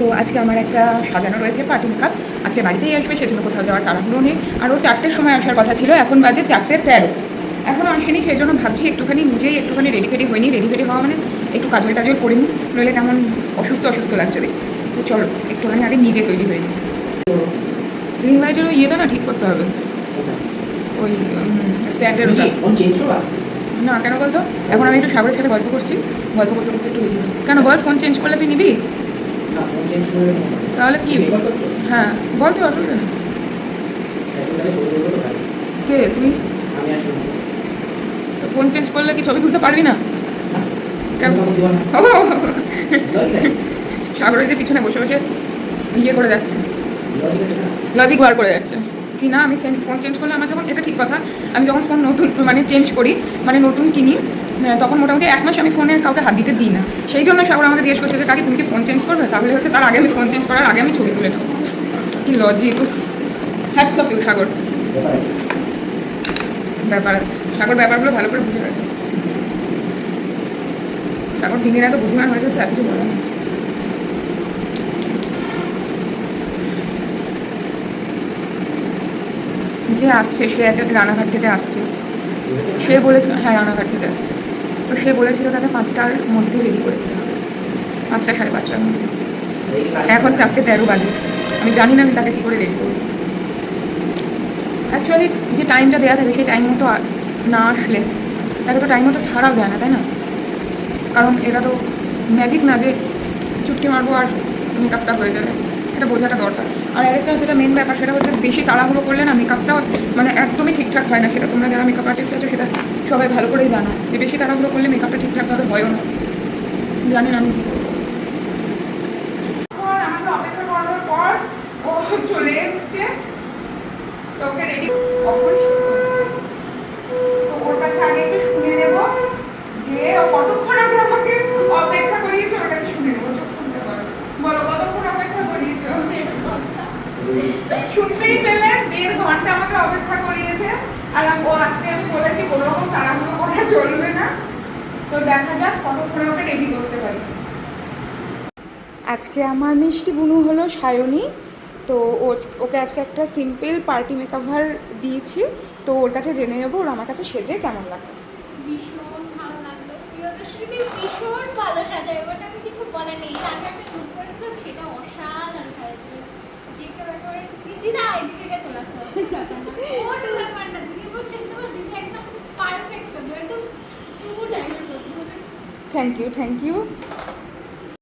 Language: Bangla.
তো আজকে আমার একটা সাজানো রয়েছে পার্টি মেকআপ আজকে বাড়িতেই আসবে সেজন্য কোথাও যাওয়ার তাড়াহুড়ো নেই। আর ওর চারটের সময় আসার কথা ছিল এখন বাজে চারটে তেরো। এখনও আসেনি সেই জন্য ভাবছি একটুখানি নিজেই একটুখানি রেডি ফেডি হয়নি রেডি ফেডি হওয়া মানে একটু কাজল টাজল করে নিই নইলে কেমন অসুস্থ অসুস্থ লাগছে দেখ তো চলো একটুখানি আগে নিজে তৈরি হয়ে নিই। রিং লাইটের ওই ইয়েটা না ঠিক করতে হবে। ওই স্ট্যান্ডের ওটা। না কেন বলতো? এখন আমি একটু সাগরের সাথে গল্প করছি। গল্প করতে করতে একটু কেন বল ফোন চেঞ্জ করলে তুই নিবি? তাহলে কি? হ্যাঁ বলতে পারব ভাই। কে তুই? তো ফোন চেঞ্জ করলে কি ছবি তুলতে পারবি না? সাগরের না পিছনে বসে বসে ইয়ে করে যাচ্ছে। না? লজিক বার করে যাচ্ছে। কি না, আমি ফোন চেঞ্জ করলে আমার যখন এটা ঠিক কথা। আমি যখন ফোন নতুন মানে চেঞ্জ করি মানে নতুন কিনি তখন মোটামুটি এক মাস আমি ফোনে কাউকে হাত দিতে দিই না। সেই জন্য সাগর আমাকে জিজ্ঞেস করছে যে, কাকি, তুমি কি ফোন চেঞ্জ করবে? তাহলে হচ্ছে তার আগে আমি ফোন চেঞ্জ করার আগে আমি ছবি তুলে নেব। কি logic hats off you Sagar. ব্যাপার আছে। সাগর, ব্যাপারগুলো ভালো করে বুঝে গেছে সাগর দিনের এত বুদ্ধিমান হয়ে যাচ্ছে, আর কিছু বলে যে আসছে, সে এক রানাঘাট থেকে আসছে। সে বলেছিল হ্যাঁ রানাঘাট থেকে আসছে। তো সে বলেছিল তাকে পাঁচটার মধ্যে রেডি করে দিতে হবে। পাঁচটা, সাড়ে পাঁচটার মধ্যে। এখন চারটে তেরো বাজে। আমি জানি না আমি তাকে কী করে রেডি করব। অ্যাকচুয়ালি যে টাইমটা দেওয়া থাকে, সেই টাইম মতো না আসলে তাকে তো টাইম মতো ছাড়াও যায় না, তাই না? কারণ এটা তো ম্যাজিক না যে চুটকি মারবো আর মেকআপটা হয়ে যাবে। এটা বোঝাটা দরকার। আর আরেকটা যেটা মেন ব্যাপার, সেটা হচ্ছে বেশি তাড়াহুড়ো করলে না মেকআপটা মানে একদমই ঠিকঠাক হয় না। সেটা তোমরা যারা মেকআপ আর্টিস্ট আছো, সেটা সবাই ভালো করেই জানো যে বেশি তাড়াহুড়ো করলে মেকআপটা ঠিকঠাকভাবে হয়ও না। জানি না আমি কী চলে তো ওর কাছে আগে একটু শুনে নেব যে কতক্ষণ আগে আমাকে অপেক্ষা করিয়েছে ওর কাছে শুনে নেব চোখ খুলতে পারো বলো কতক্ষণ অপেক্ষা করিয়েছে ও? শুনতেই পেলে দেড় ঘণ্টা আমাকে অপেক্ষা করিয়েছে আর আমি- ও আজকে আমি বলেছি কোনো রকম তাড়াহুড়ো করা চলবে না তো দেখা যাক কতক্ষণ ওকে রেডি করতে পারি। আজকে আমার মিষ্টি বুনু হলো সায়নী তো ওকে আজকে একটা সিম্পল পার্টি মেকআভার দিয়েছি তো ওর কাছে জেনে নেব ওর আমার কাছে সেজে কেমন লাগে ভীষণ ভালো লাগল। প্রিয়দর্শিনী ভীষণ ভালো সাজায় বাট আমি কিছু বলার নেই। আগে একটা লুক করেছিলাম সেটা অসাধারণ সাজাচ্ছিল যে কেউ একেবারে দিদিরা এদিকে গিয়ে চলে আসতে হবে, ব্যাপার না কোনো ব্যাপার না দিদি বলছেন তোমার দিদি একদম পারফেক্ট করবে একদম চুমু টাইপের করবে থ্যাংক ইউ থ্যাংক ইউ